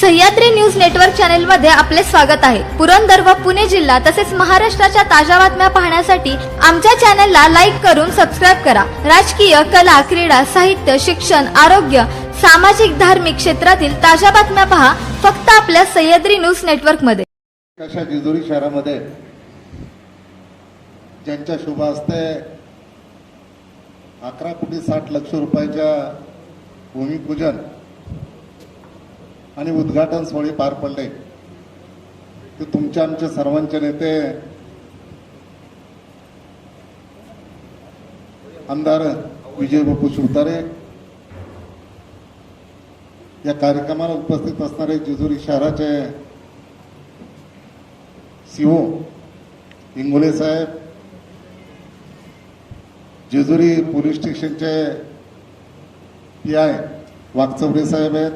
Sahyadri news network चॅनलमध्ये आपले स्वागत आहे. पुरंदर व पुणे जिल्हा तसेच महाराष्ट्राच्या ताज्या बातम्या पाहण्यासाठी आमच्या चॅनलला लाईक करून सबस्क्राईब करा. राजकीय कला क्रीडा साहित्य शिक्षण आरोग्य सामाजिक धार्मिक क्षेत्रातील ताज्या बातम्या पहा फक्त आपल्या सह्याद्री न्यूज नेटवर्कमध्ये शहरामध्ये ज्यांच्या शुभ हस्ते अकरा कोटी साठ लक्ष रुपयाच्या भूमिपूजन आणि उद्घाटन सोहळे पार पडले. ते तुमच्या आमचे सर्वांचे नेते आमदार विजय बापू शिवतारे या कार्यक्रमाला उपस्थित असणारे जेजुरी शहराचे सीओ इंगोले साहेब जेजुरी पोलीस स्टेशनचे पी आय वागचौरे साहेब आहेत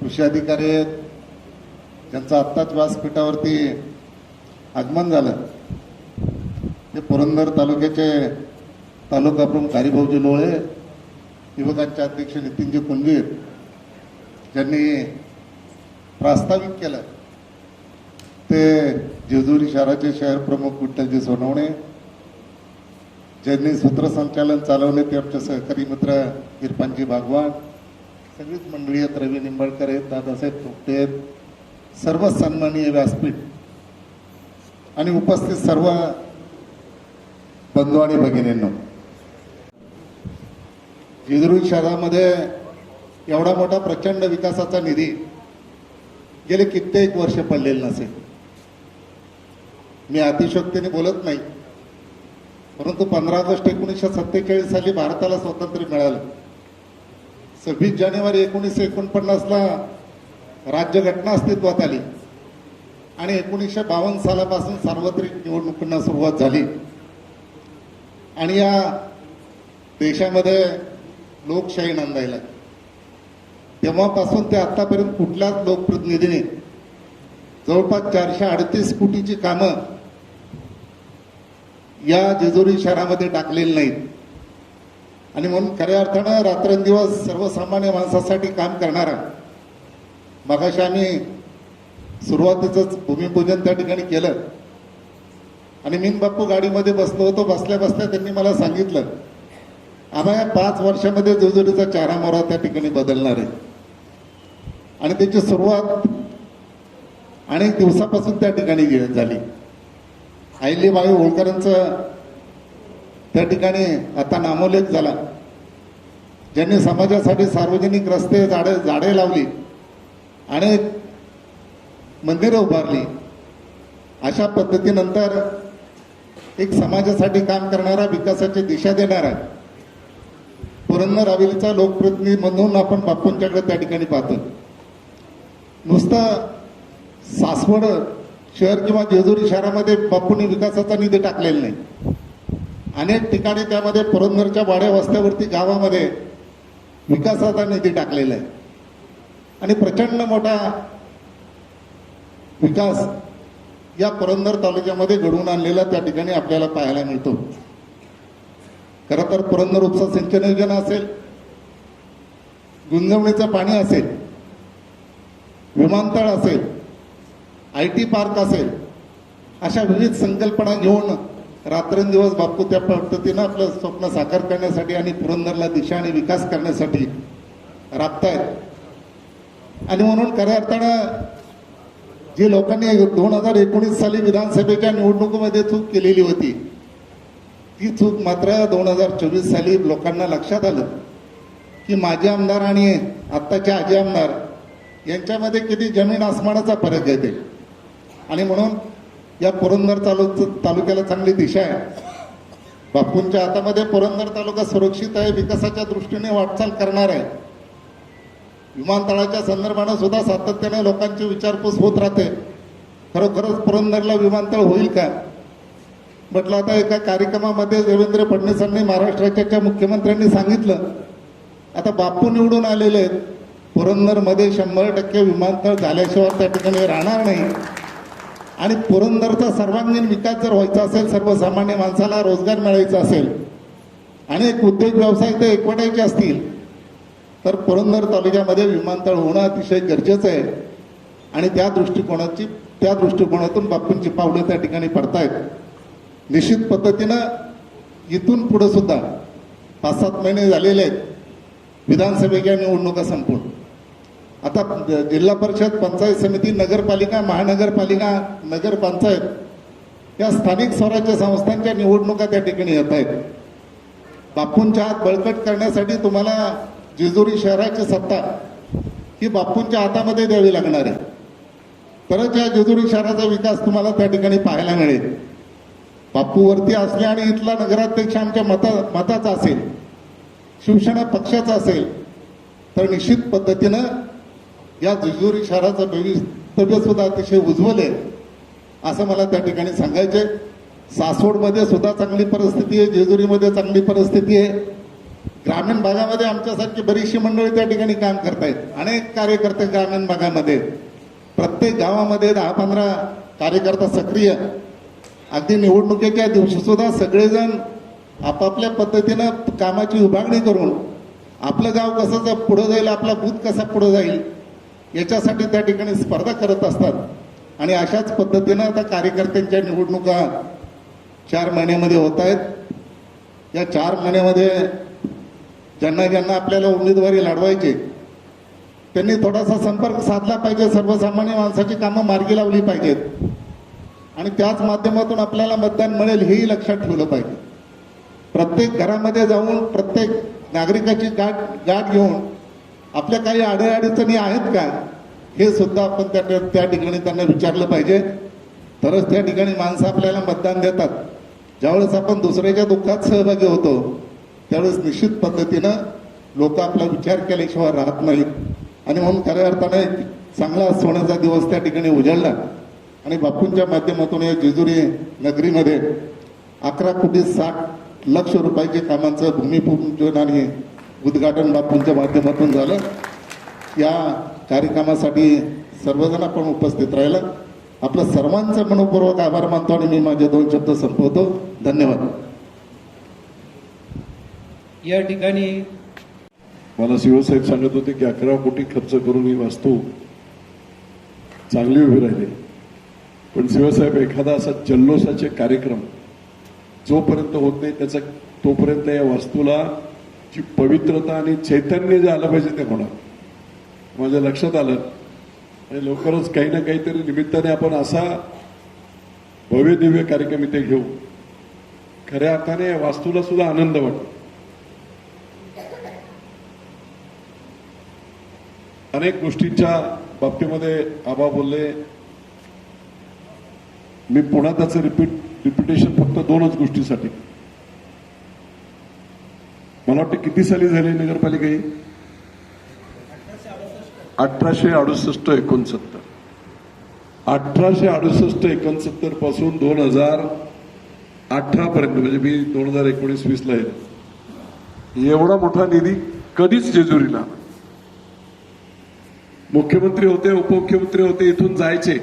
कृषी अधिकारी आहेत. ज्यांचं आत्ताच व्यासपीठावरती आगमन झालं. ते पुरंदर तालुक्याचे तालुका प्रमुख हरिभाऊजी लोळे युवकांचे अध्यक्ष नितीनजी कुंजीर ज्यांनी प्रास्ताविक केलं. ते जेजुरी शहराचे शहर प्रमुख विठ्ठलजी सोनवणे ज्यांनी सूत्रसंचालन चालवले ते आमचे सहकारी मित्र इरफानजी भागवान सगळीच मंडळी आहेत. रवी निंबाळकर आहेत दादासाहेब थोपटे आहेत. सर्व सन्माननीय व्यासपीठ. आणि उपस्थित सर्व बंधू आणि भगिनींनो. जेजुरी शहरामध्ये एवढा मोठा प्रचंड विकासाचा निधी गेले कित्येक वर्ष पडलेले नसेल. मी अतिशोक्तीने बोलत नाही. परंतु पंधरा ऑगस्ट एकोणीसशे सत्तेचाळीस साली भारताला स्वातंत्र्य मिळालं. सव्वीस जानेवारी एकोणीसशे एकोणपन्नासला राज्यघटना अस्तित्वात आली. आणि एकोणीसशे बावन्न सालापासून सार्वत्रिक निवडणुकींना सुरुवात झाली. आणि या देशामध्ये लोकशाही नांदायला. तेव्हापासून ते आतापर्यंत कुठल्याच लोकप्रतिनिधीने जवळपास चारशे अडतीस कोटीची कामं या जेजुरी शहरामध्ये टाकलेली नाहीत. आणि म्हणून खऱ्या अर्थानं रात्रंदिवस सर्वसामान्य माणसासाठी काम करणारा. मगाशी आम्ही सुरुवातीचंच भूमिपूजन त्या ठिकाणी केलं. आणि मीन बाप्पू गाडीमध्ये बसलो होतो बसल्या बसल्या त्यांनी मला सांगितलं आम्हा या पाच वर्षामध्ये जेजुरीचा चारा मोरा त्या ठिकाणी बदलणार आहे. आणि त्याची सुरुवात अनेक दिवसापासून त्या ठिकाणी झाली. झाली बाई होळकरांचं त्या ठिकाणी आता नामोलेख झाला. ज्यांनी समाजासाठी सार्वजनिक रस्ते झाडे झाडे लावली आणि मंदिरं उभारली अशा पद्धतीनंतर एक समाजासाठी काम करणारा विकासाची दिशा देणारा पुरंदर हवेलीचा लोकप्रतिनिधी म्हणून आपण बापूंच्याकडे त्या ठिकाणी पाहतो. नुसतं सासवड शहर किंवा जेजुरी शहरामध्ये बापूंनी विकासाचा निधी टाकलेला नाही. अनेक ठिकाणी त्यामध्ये पुरंदरच्या वाड्या वस्त्यावरती गावामध्ये विकासाचा निधी टाकलेला आहे. आणि प्रचंड मोठा विकास या पुरंदर तालुक्यामध्ये घडवून आणलेला त्या ठिकाणी आपल्याला पाहायला मिळतो. खरं तर पुरंदर उपसा सिंचन योजना असेल गुंजवणीचं पाणी असेल विमानतळ असेल आय टी पार्क असेल अशा विविध संकल्पना घेऊन रात्रंदिवस बापू त्या पद्धतीनं आपलं स्वप्न साकार करण्यासाठी आणि पुरंदरला दिशा आणि विकास करण्यासाठी राबतायत. आणि म्हणून खऱ्या अर्थानं जी लोकांनी दोन हजार एकोणीस साली विधानसभेच्या निवडणुकीमध्ये चूक केलेली होती ती चूक मात्र दोन हजार चोवीस साली लोकांना लक्षात आलं की माजी आमदार आणि आत्ताचे आजी आमदार यांच्यामध्ये किती जमीन आसमानाचा फरक येते आणि म्हणून या पुरंदर तालुक तालुक्याला चांगली दिशा आहे. बापूंच्या हातामध्ये पुरंदर तालुका सुरक्षित आहे विकासाच्या दृष्टीने वाटचाल करणार आहे. विमानतळाच्या संदर्भानं सुद्धा सातत्याने लोकांची विचारपूस होत राहते. खरोखरच पुरंदरला विमानतळ होईल का? म्हटलं आता एका कार्यक्रमामध्ये देवेंद्र फडणवीसांनी महाराष्ट्राच्या मुख्यमंत्र्यांनी सांगितलं आता बापू निवडून आलेले आहेत. पुरंदरमध्ये शंभर टक्के विमानतळ झाल्याशिवाय त्या ठिकाणी राहणार नाही. आणि पुरंदरचा सर्वांगीण विकास जर व्हायचा असेल सर्वसामान्य माणसाला रोजगार मिळायचा असेल अनेक उद्योग व्यवसाय ते एकवटायचे असतील तर पुरंदर तालुक्यामध्ये विमानतळ होणं अतिशय गरजेचं आहे. आणि त्या दृष्टिकोनाची त्या दृष्टिकोनातून बापूंची पावलं त्या ठिकाणी पडतायत. निश्चित पद्धतीनं इथून पुढं सुद्धा पाच सात महिने झालेले आहेत. विधानसभेच्या निवडणुका संपून. आता जिल्हा परिषद पंचायत समिती नगरपालिका महानगरपालिका नगरपंचायत या स्थानिक स्वराज्य संस्थांच्या निवडणुका त्या ठिकाणी येत आहेत. बापूंच्या हात बळकट करण्यासाठी तुम्हाला जेजुरी शहराची सत्ता ही बापूंच्या हातामध्ये द्यावी लागणार आहे. तरच या जेजुरी शहराचा विकास तुम्हाला त्या ठिकाणी पाहायला मिळेल. बापूवरती असले आणि इथला नगराध्यक्ष आमच्या मता मताचा असेल शिवसेना पक्षाचा असेल तर निश्चित पद्धतीनं या जेजुरी शहराचं भवितव्य सुद्धा अतिशय उज्ज्वल आहे. असं मला त्या ठिकाणी सांगायचे सासवडमध्ये सुद्धा चांगली परिस्थिती आहे जेजुरीमध्ये चांगली परिस्थिती आहे. ग्रामीण भागामध्ये आमच्यासारखी बरीचशी मंडळी त्या ठिकाणी काम करतायत. अनेक कार्यकर्ते ग्रामीण भागामध्ये. प्रत्येक गावामध्ये दहा पंधरा कार्यकर्ता सक्रिय. अगदी निवडणुकीच्या दिवशी सुद्धा सगळेजण आपापल्या पद्धतीनं कामाची विभागणी करून आपलं गाव कसं पुढं जाईल आपला बूथ कसा पुढं जाईल याच्यासाठी त्या ठिकाणी स्पर्धा करत असतात. आणि अशाच पद्धतीनं आता कार्यकर्त्यांच्या निवडणुका चार महिन्यामध्ये होत आहेत. या चार महिन्यामध्ये ज्यांना ज्यांना आपल्याला उमेदवारी लढवायची त्यांनी थोडासा संपर्क साधला पाहिजे. सर्वसामान्य माणसाची कामं मार्गी लावली पाहिजेत. आणि त्याच माध्यमातून आपल्याला मतदान मिळेल हेही लक्षात ठेवलं पाहिजे. प्रत्येक घरामध्ये जाऊन प्रत्येक नागरिकाची गाठ गाठ घेऊन आपल्या काही अडीअडचणी आहेत का? हे सुद्धा आपण त्या त्या ठिकाणी त्यांना विचारलं पाहिजे. तरच त्या ठिकाणी माणसं आपल्याला मतदान देतात. ज्यावेळेस आपण दुसऱ्याच्या दुःखात सहभागी होतो त्यावेळेस निश्चित पद्धतीनं लोक आपला विचार केल्याशिवाय राहत नाहीत. आणि म्हणून खऱ्या अर्थाने चांगला सोन्याचा दिवस त्या ठिकाणी उजळला. आणि बापूंच्या माध्यमातून या जेजुरी नगरीमध्ये अकरा कोटी साठ लक्ष रुपयाच्या कामांचं भूमिपूजन आणि उद्घाटन बापूंच्या माध्यमातून झालं. या कार्यक्रमासाठी सर्वजण आपण उपस्थित राहिलं. आपलं सर्वांचं मनपूर्वक आभार मानतो आणि मी माझे दोन शब्द संपवतो. धन्यवाद. या ठिकाणी मला शिवसाहेब सांगत होते की अकरा कोटी खर्च करून ही वास्तू चांगली उभी राहिली. पण शिवसाहेब एखादा असा जल्लोषाचे कार्यक्रम जोपर्यंत होत नाही त्याचा तोपर्यंत या वास्तूला ची पवित्रता आणि चैतन्य जे आलं पाहिजे ते म्हणा. माझ्या लक्षात आलं. आणि लवकरच काही ना काहीतरी निमित्ताने आपण असा भव्य दिव्य कार्यक्रम इथे घेऊ. खऱ्या अर्थाने वास्तूला सुद्धा आनंद वाटतो. अनेक गोष्टींच्या बाबतीमध्ये आबा बोलले मी पुन्हा त्याचं रिपीट रिपिटेशन फक्त दोनच गोष्टीसाठी. मला वाटतं किती साली झाली नगरपालिका ही? अठराशे अडुसष्ट एकोणसत्तर. अठराशे अडुसष्ट एकोणसत्तरपासून दोन हजार अठरा पर्यंत म्हणजे मी दोन हजार एकोणीस वीस ला आहे एवढा मोठा निधी कधीच जेजुरीला मुख्यमंत्री होते उपमुख्यमंत्री होते इथून जायचे.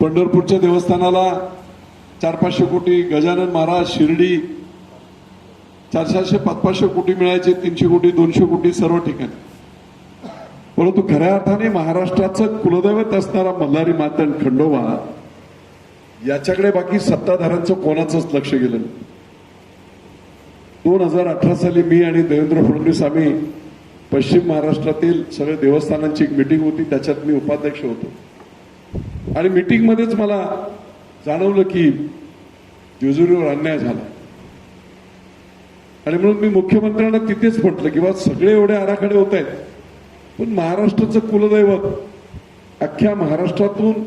पंढरपूरच्या देवस्थानाला चार पाचशे कोटी गजानन महाराज शिर्डी चार चारशे पाच पाचशे कोटी मिळायचे तीनशे कोटी दोनशे कोटी सर्व ठिकाणी. परंतु खऱ्या अर्थाने महाराष्ट्राचं कुलदैवत असणारा मल्हारी मातन खंडोबा याच्याकडे बाकी सत्ताधाऱ्यांचं कोणाचंच लक्ष गेलं नाही. दोन हजार अठरा साली मी आणि देवेंद्र फडणवीस आम्ही पश्चिम महाराष्ट्रातील सगळ्या देवस्थानांची एक मिटिंग होती त्याच्यात मी उपाध्यक्ष होतो. आणि मिटिंगमध्येच मला जाणवलं की जेजुरीवर अन्याय झाला. आणि म्हणून मी मुख्यमंत्र्यांना तिथेच म्हटलं किंवा सगळे एवढे आराखडे होत आहेत. पण महाराष्ट्राचं कुलदैवत अख्ख्या महाराष्ट्रातून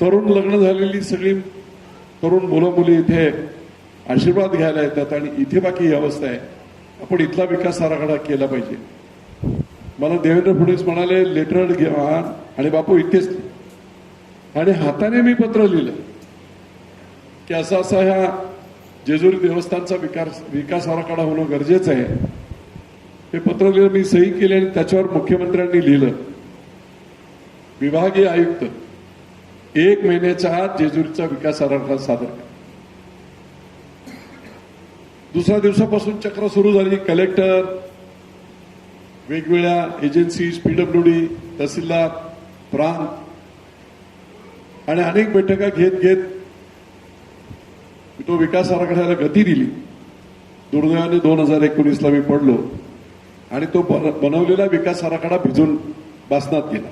तरुण लग्न झालेली सगळी तरुण मुलं मुली इथे आशीर्वाद घ्यायला येतात आणि इथे बाकी ही अवस्था आहे. आपण इथला विकास आराखडा केला पाहिजे. मला देवेंद्र फडणवीस म्हणाले लेटर घ्या आणि बापू इथेच आणि हाताने मी पत्र लिहिलं. की असा असा ह्या जेजुरी देवस्थानचा विकास विकास आराखडा होणं गरजेचं आहे. हे पत्र लिहिलं मी सही केली आणि त्याच्यावर मुख्यमंत्र्यांनी लिहिलं. विभागीय आयुक्त एक महिन्याच्या आत जेजुरीचा विकास आराखडा सादर करा. दुसऱ्या दिवसापासून चक्र सुरू झाली. कलेक्टर वेगवेगळ्या एजन्सीज पीडब्ल्यूडी तहसीलदार प्रांत आणि अनेक बैठका घेत घेत तो विकास आराखड्याला गती दिली. दुर्दैवाने दोन हजार एकोणीसला मी पडलो आणि तो बनवलेला विकास आराखडा भिजून बासनात गेला.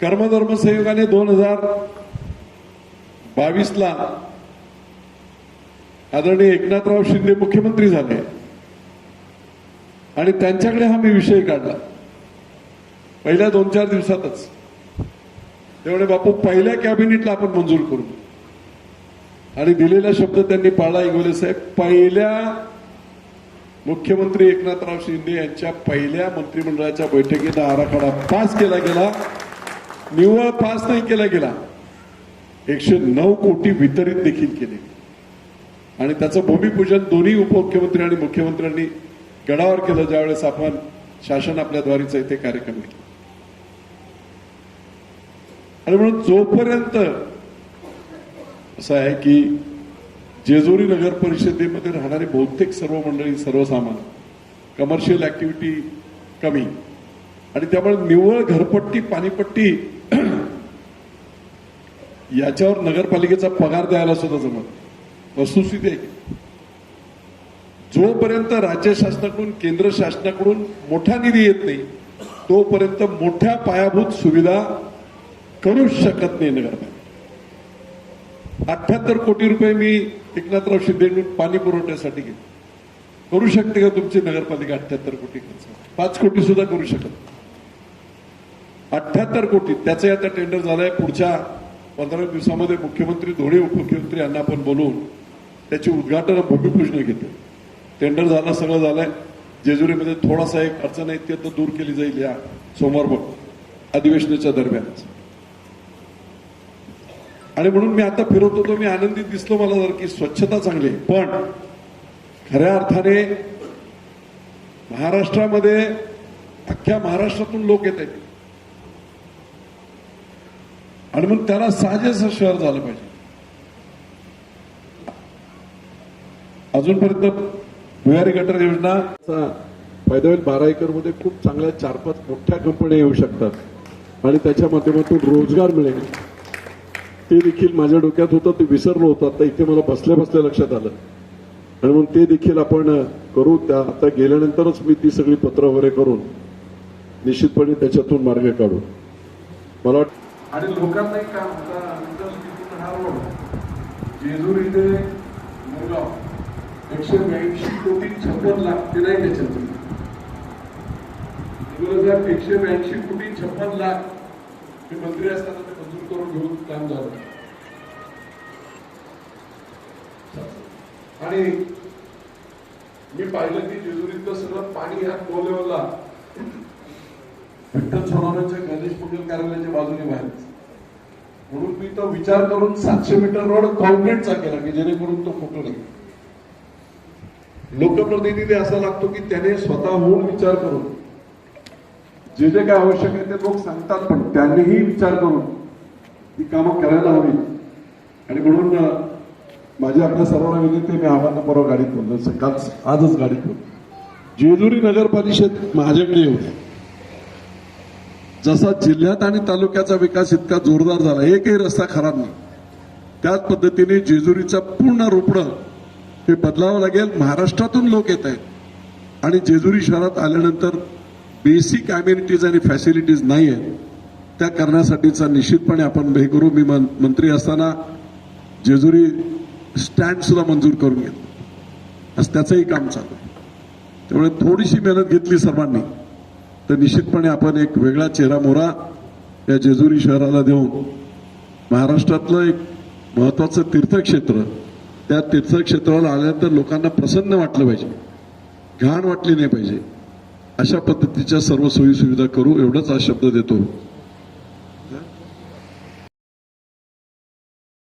कर्मधर्म संयोगाने दोन हजार बावीसला आदरणीय एकनाथराव शिंदे मुख्यमंत्री झाले. आणि त्यांच्याकडे हा मी विषय काढला. पहिल्या दोन चार दिवसातच. तेवढे बापू पहिल्या कॅबिनेटला आपण मंजूर करू. आणि दिलेला शब्द त्यांनी पाळला इंगोले साहेब. पहिल्या मुख्यमंत्री एकनाथराव शिंदे यांच्या पहिल्या मंत्रिमंडळाच्या बैठकीत आराखडा पास केला गेला. निव्वळ पास नाही केला गेला. एकशे नऊ कोटी वितरित देखील केले. आणि त्याचं भूमिपूजन दोन्ही उपमुख्यमंत्री आणि मुख्यमंत्र्यांनी गडावर केलं ज्यावेळेस आपण शासन आपल्या द्वारीचा इथे कार्यक्रम घेतला. आणि म्हणून जोपर्यंत असं आहे की जेजुरी नगर परिषदेमध्ये राहणारी बहुतेक सर्व मंडळी सर्वसामान्य कमर्शियल ऍक्टिव्हिटी कमी. आणि त्यामुळे निव्वळ घरपट्टी पाणीपट्टी याच्यावर नगरपालिकेचा पगार द्यायला सुद्धा जमत वस्तुस्थिती आहे जोपर्यंत राज्य शासनाकडून केंद्र शासनाकडून मोठा निधी येत नाही तोपर्यंत मोठ्या पायाभूत सुविधा करूच शकत नाही नगरपालिका. अठ्याहत्तर कोटी रुपये मी एकनाथराव शिंदेकडून पाणी पुरवठ्यासाठी घेतले. करू शकते का तुमची नगरपालिका अठ्याहत्तर कोटी खर्च? पाच कोटी सुद्धा करू शकत अठ्याहत्तर कोटी त्याचं आता टेंडर झालंय. पुढच्या पंधरा दिवसामध्ये मुख्यमंत्री धोळे उपमुख्यमंत्री यांना आपण बोलवून त्याची उद्घाटन भूमिपूजन घेतो टेंडर झालं सगळं झालंय. जेजुरीमध्ये थोडासा एक अडचण आहे ते तर दूर केली जाईल या सोमवार अधिवेशनाच्या दरम्यानच. आणि म्हणून मी आता फिरवतो तो मी आनंदित दिसलो मला जर की स्वच्छता चांगली पण खऱ्या अर्थाने महाराष्ट्रामध्ये अख्ख्या महाराष्ट्रातून लोक येत आहेत. आणि मग त्याला साजेसं शहर झालं पाहिजे. अजूनपर्यंत भुयारी गटर योजना फायदा होईल. बारा एकरमध्ये खूप चांगल्या चार पाच मोठ्या कंपन्या येऊ शकतात. आणि त्याच्या माध्यमातून रोजगार मिळेल. ते देखील माझ्या डोक्यात होतं ते विसरलो होतं. आता इथे मला बसल्या बसल्या लक्षात आलं. आणि म्हणून ते देखील आपण करू. त्या आता गेल्यानंतरच मी ती सगळी पत्र वगैरे करून निश्चितपणे त्याच्यातून मार्ग काढू. मला वाटतं आणि लोकांना एक काम होता हा रोड. एकशे ब्याऐंशी कोटी छप्पन लाख ते नाही त्याच्यात एकशे ब्याऐंशी कोटी छप्पन लाख हे मंत्री असताना करून घेऊन काम झालं. आणि मी पाहिलं की जेजुरीतलं सगळं पाणी ह्या लो लेवलला विठ्ठल सोनाराच्या गणेश मंगल कार्यालयाच्या बाजूने बाहेर. म्हणून मी तो विचार करून सातशे मीटर रोड कॉन्क्रीटचा केला की जेणेकरून तो फुटू नये. लोकप्रतिनिधी असा लागतो की त्याने स्वतःहून विचार करून जे जे काय आवश्यक आहे ते लोक सांगतात पण त्यांनीही विचार करून ही कामं करायला हवी. आणि म्हणून माझी आपल्या सर्वांना विनंती मी आम्हाला परवा गाडीत बोललो सकाळ आजच गाडीत बोललो. जेजुरी नगर परिषद माझ्याकडे येऊ जसा जिल्ह्यात आणि तालुक्याचा विकास इतका जोरदार झाला एकही रस्ता खराब नाही. त्याच पद्धतीने जेजुरीचा पूर्ण रोपडं हे बदलावं लागेल. महाराष्ट्रातून लोक येत आहेत. आणि जेजुरी शहरात आल्यानंतर बेसिक अम्युनिटीज आणि फॅसिलिटीज नाही आहेत. त्या करण्यासाठीचा निश्चितपणे आपण हे करू मी मन- मंत्री असताना जेजुरी स्टँडसुद्धा मंजूर करून घेतलं असं त्याचंही काम चालू आहे. त्यामुळे थोडीशी मेहनत घेतली सर्वांनी तर निश्चितपणे आपण एक वेगळा चेहरा मोरा या जेजुरी शहराला देऊन महाराष्ट्रातलं एक महत्वाचं तीर्थक्षेत्र त्या तीर्थक्षेत्राला आल्यानंतर लोकांना प्रसन्न वाटलं पाहिजे घाण वाटली नाही पाहिजे अशा पद्धतीच्या सर्व सोयीसुविधा करू एवढंच हा शब्द देतो.